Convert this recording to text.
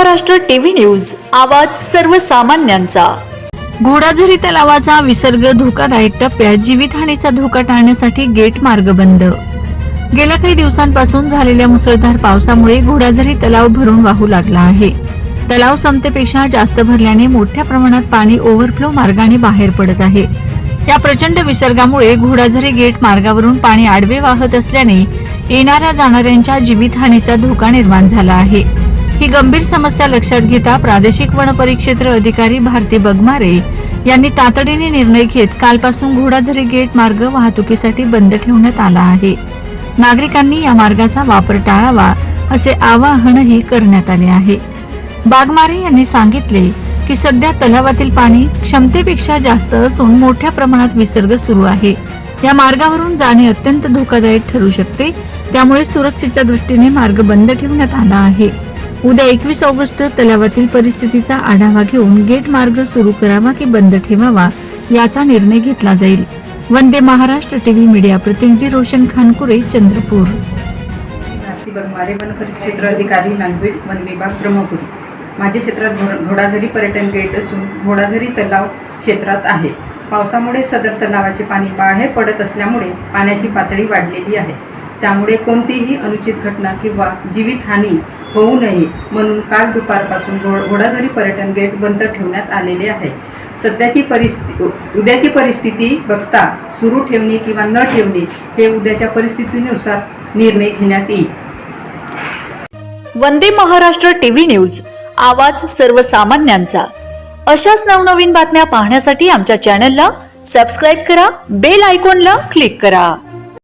Maharashtra TV news आवाज सर्वसामान्यांचा. घोडाझरी तलावाचा विसर्ग धोकादायक टप्प्यात जीवितहानीचा धोका टाळण्यासाठी गेट मार्ग बंद. गेल्या काही दिवसांपासून झालेल्या मुसळधार पावसामुळे घोडाझरी तलाव भरून वाहू लागला आहे. तलाव समतेपेक्षा जास्त भरल्याने मोठ्या प्रमाणात पाणी ओव्हरफ्लो मार्गाने बाहेर पडत आहे. या प्रचंड विसर्गामुळे घोडाझरी गेट मार्गावरून पाणी आडवे वाहत असल्याने येणाऱ्या जाणाऱ्यांच्या जीवितहानीचा धोका निर्माण झाला आहे. ही गंभीर समस्या लक्षात घेता प्रादेशिक वन परिक्षेत्र अधिकारी भारती बगमारे यांनी तातडीने निर्णय घेत कालपासून घोडाझरी गेट मार्ग वाहतुकीसाठी बंद ठेवण्यात आला आहे. नागरिकांनी या मार्गाचा वापर टाळावा असे आवाहनही करण्यात आले आहे. बागमारे यांनी सांगितले की सध्या तलावातील पाणी क्षमतेपेक्षा जास्त असून मोठ्या प्रमाणात विसर्ग सुरू आहे. या मार्गावरून जाणे अत्यंत धोकादायक ठरू शकते त्यामुळे सुरक्षेच्या दृष्टीने मार्ग बंद ठेवण्यात आला आहे. उद्या एकवीस ऑगस्ट तलावातील परिस्थितीचा आढावा घेऊन गेट मार्ग सुरू करावा की बंद ठेवावा याचा निर्णय घेतला जाईल. वंदे महाराष्ट्र टीव्ही मीडिया प्रतिनिधी रोशन खानकुरे चंद्रपूर. भारती बगमारे वन परिक्षेत्र अधिकारी नांदवीड वन विभाग ब्रह्मपुरी. माझ्या क्षेत्रात घोड- घोडाझरी पर्यटन गेट असून घोडाझरी तलाव क्षेत्रात आहे. पावसामुळे सदर तलावाचे पाणी बाहेर पडत असल्यामुळे पाण्याची पातळी वाढलेली आहे. त्यामुळे कोणतीही अनुचित घटना किंवा जीवितहानी होऊ नये म्हणून काल दुपारपासून घो घोडाधरी पर्यटन गेट बंद ठेवण्यात आलेले आहे. सध्याची परिस्थिती उद्याची परिस्थिती बघता सुरू ठेवणे किंवा न ठेवणे हे उद्याच्या परिस्थितीनुसार निर्णय घेण्यात येईल. वंदे महाराष्ट्र टीव्ही न्यूज आवाज सर्वसामान्यांचा. अशाच नवनवीन बातम्या पाहण्यासाठी आमच्या चॅनलला सबस्क्राईब करा बेल आयकॉनला क्लिक करा.